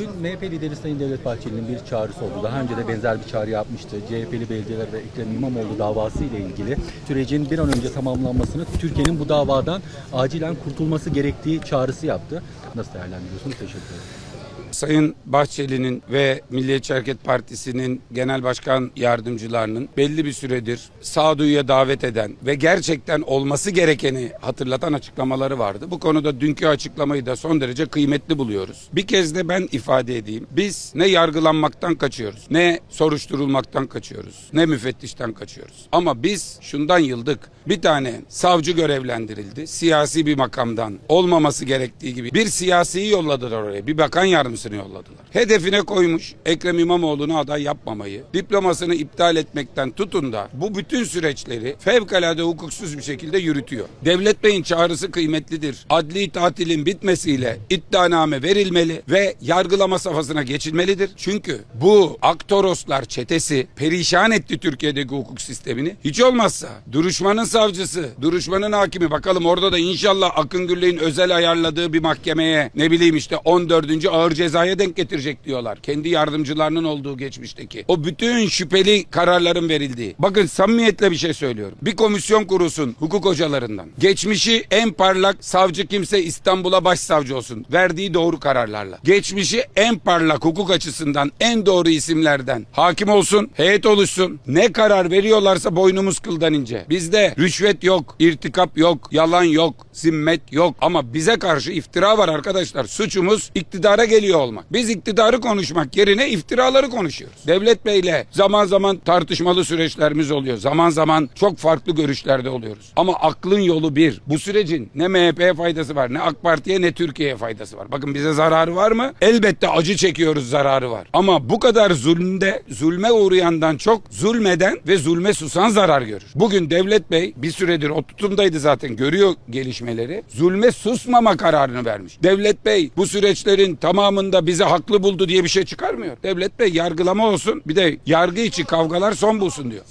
Dün MHP lideri Sayın Devlet Bahçeli'nin bir çağrısı oldu. Daha önce de benzer bir çağrı yapmıştı. CHP'li belediyeler ve Ekrem İmamoğlu davası ile ilgili sürecin bir an önce tamamlanmasını, Türkiye'nin bu davadan acilen kurtulması gerektiği çağrısı yaptı. Nasıl değerlendiriyorsunuz? Teşekkür ederim. Sayın Bahçeli'nin ve Milliyetçi Hareket Partisi'nin genel başkan yardımcılarının belli bir süredir sağduyuya davet eden ve gerçekten olması gerekeni hatırlatan açıklamaları vardı. Bu konuda dünkü açıklamayı da son derece kıymetli buluyoruz. Bir kez de ben ifade edeyim. Biz ne yargılanmaktan kaçıyoruz, ne soruşturulmaktan kaçıyoruz, ne müfettişten kaçıyoruz. Ama biz şundan yıldık. Bir tane savcı görevlendirildi. Siyasi bir makamdan olmaması gerektiği gibi bir siyasiyi yolladılar oraya. Bir bakan yardımcısını yolladılar. Hedefine koymuş Ekrem İmamoğlu'nu aday yapmamayı, diplomasını iptal etmekten tutun da bu bütün süreçleri fevkalade hukuksuz bir şekilde yürütüyor. Devlet Bey'in çağrısı kıymetlidir. Adli tatilin bitmesiyle iddianame verilmeli ve yargılama safhasına geçilmelidir. Çünkü bu Aktoroslar çetesi perişan etti Türkiye'deki hukuk sistemini. Hiç olmazsa duruşmanın savcısı, duruşmanın hakimi bakalım orada da inşallah Akın Gürley'in özel ayarladığı bir mahkemeye ne bileyim işte 14. ağır cezaya denk getirecek diyorlar. Kendi yardımcılarının olduğu geçmişteki. O bütün şüpheli kararların verildiği. Bakın samimiyetle bir şey söylüyorum. Bir komisyon kurulsun hukuk hocalarından. Geçmişi en parlak savcı kimse İstanbul'a başsavcı olsun. Verdiği doğru kararlarla. Geçmişi en parlak hukuk açısından en doğru isimlerden hakim olsun, heyet oluşsun. Ne karar veriyorlarsa boynumuz kıldan ince. Bizde rüşvet yok, irtikap yok, yalan yok, zimmet yok. Ama bize karşı iftira var arkadaşlar. Suçumuz iktidara geliyor olmak. Biz iktidarı konuşmak yerine iftiraları konuşuyoruz. Devlet Bey'le zaman zaman tartışmalı süreçlerimiz oluyor. Zaman zaman çok farklı görüşlerde oluyoruz. Ama aklın yolu bir. Bu sürecin ne MHP'ye faydası var, ne AK Parti'ye ne Türkiye'ye faydası var. Bakın bize zararı var mı? Elbette acı çekiyoruz zararı var. Ama bu kadar zulmde, zulme uğrayandan çok zulmeden ve zulme susan zarar görür. Bugün Devlet Bey bir süredir o tutumdaydı zaten görüyor gelişmeleri. Zulme susmama kararını vermiş. Devlet Bey bu süreçlerin tamamında bizi haklı buldu diye bir şey çıkarmıyor. Devlet Bey yargılama olsun bir de yargı içi kavgalar son bulsun diyor.